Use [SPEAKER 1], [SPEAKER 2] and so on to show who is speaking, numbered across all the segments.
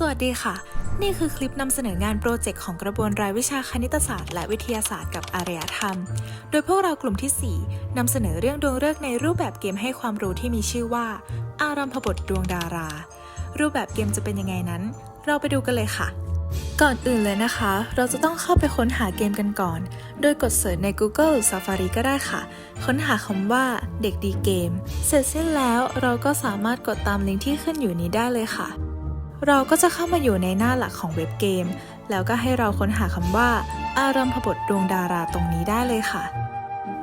[SPEAKER 1] สวัสดีค่ะ นี่คือคลิปนำเสนองานโปรเจกต์ของกระบวนรายวิชาคณิตศาสตร์ และวิทยาศาสตร์กับอารยธรรม โดยพวกเรากลุ่มที่ 4นำเสนอเรื่องดวงฤกษ์ในรูปแบบเกมให้ความรู้ที่มีชื่อว่า อารัมพบทดวงดารา รูปแบบเกมจะเป็นยังไงนั้น เราไปดูกันเลยค่ะ ก่อนอื่นเลยนะคะ เราจะต้องเข้าไปค้นหาเกมกันก่อน โดยกดเสิร์ชใน Google หรือ Safari ก็ได้ค่ะ ค้นหาคำว่าเด็กดีเกม เสร็จสิ้นแล้วเราก็สามารถกดตามลิงก์ที่ขึ้นอยู่นี้ได้เลยค่ะ เราก็จะเข้ามาอยู่ในหน้าหลักของเว็บเกม แล้วก็ให้เราค้นหาคำว่า อารมพบทดวงดาราตรงนี้ได้เลยค่ะ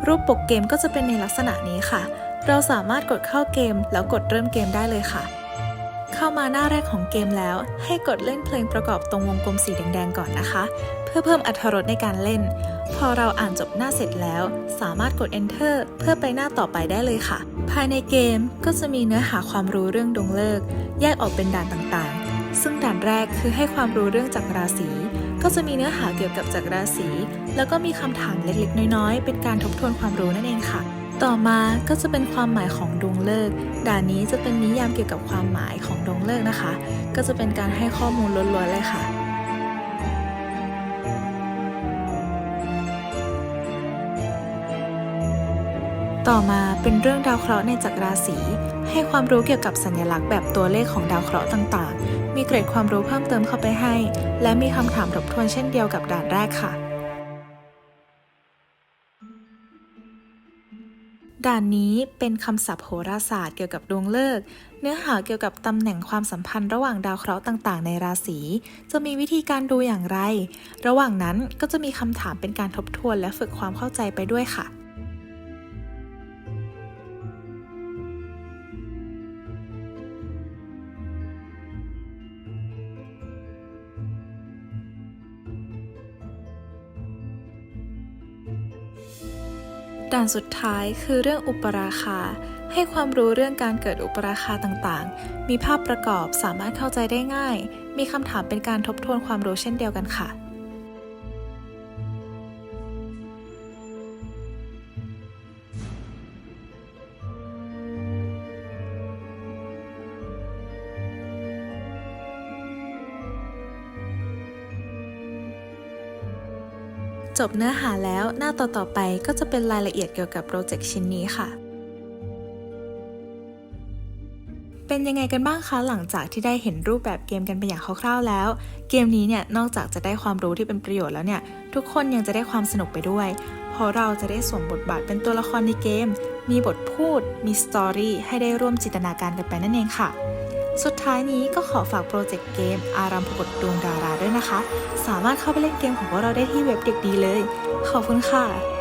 [SPEAKER 1] รูปปกเกมก็จะเป็นในลักษณะนี้ค่ะ เราสามารถกดเข้าเกม แล้วกดเริ่มเกมได้เลยค่ะ เข้ามาหน้าแรกของเกมแล้ว ให้กดเล่นเพลงประกอบตรงวงกลมสีแดงๆก่อนนะคะ เพื่อเพิ่มอรรถรสในการเล่น พอเราอ่านจบหน้าเสร็จแล้ว สามารถกด enter เพื่อไปหน้าต่อไปได้เลยค่ะ ภายในเกมก็จะมีเนื้อหาความรู้เรื่องดวงฤกษ์แยกออกเป็นด่านต่างๆ ซึ่งด่านแรกคือให้ความรู้เรื่องจักรราศี ก็จะมีเนื้อหาเกี่ยวกับจักรราศี แล้วก็มีคำถามเล็กๆ น้อยๆ เป็นการทบทวนความรู้นั่นเองค่ะ ต่อมาก็จะเป็นความหมายของดวงฤกษ์ด่านนี้จะเป็นนิยามเกี่ยวกับความหมายของดวงฤกษ์นะคะ ก็จะเป็นการให้ข้อมูลล้วนๆเลยค่ะต่อมาเป็นเรื่องดาวเคราะห์ในจักรราศี ให้ความรู้เกี่ยวกับสัญลักษณ์แบบตัวเลขของดาวเคราะห์ต่างๆ มีเกรดความรู้เพิ่มเติมเข้าไปให้ และมีคำถามทบทวนเช่นเดียวกับด่านแรกค่ะ ด่านนี้เป็นคำศัพท์โหราศาสตร์เกี่ยวกับดวงฤกษ์เนื้อหาเกี่ยวกับตำแหน่งความสัมพันธ์ระหว่างดาวเคราะห์ต่างๆ ในราศี จะมีวิธีการดูอย่างไร ระหว่างนั้นก็จะมีคำถามเป็นการทบทวนและฝึกความเข้าใจไปด้วยค่ะ ด่านสุดท้ายคือเรื่องอุปราคา ให้ความรู้เรื่องการเกิดอุปราคาต่างๆ มีภาพประกอบสามารถเข้าใจได้ง่าย มีคำถามเป็นการทบทวนความรู้เช่นเดียวกันค่ะ จบเนื้อหาแล้วหน้าต่อๆไปก็จะเป็นรายละเอียดเกี่ยวกับโปรเจกต์ชิ้นนี้ค่ะ เป็นยังไงกันบ้างคะหลังจากที่ได้เห็นรูปแบบเกมกันไปอย่างคร่าวๆแล้ว เกมนี้เนี่ยนอกจากจะได้ความรู้ที่เป็นประโยชน์แล้วเนี่ย ทุกคนยังจะได้ความสนุกไปด้วยเพราะเราจะได้สวมบทบาทเป็นตัวละครในเกม มีบทพูด มีสตอรี่ให้ได้ร่วมจินตนาการกันไปนั่นเองค่ะ สุดท้ายนี้ก็ขอฝากโปรเจกต์เกม อารัมพบทดวงดาราด้วยนะคะ สามารถเข้าไปเล่นเกมของพวกเราได้ที่เว็บเด็กดีเลย ขอบคุณค่ะ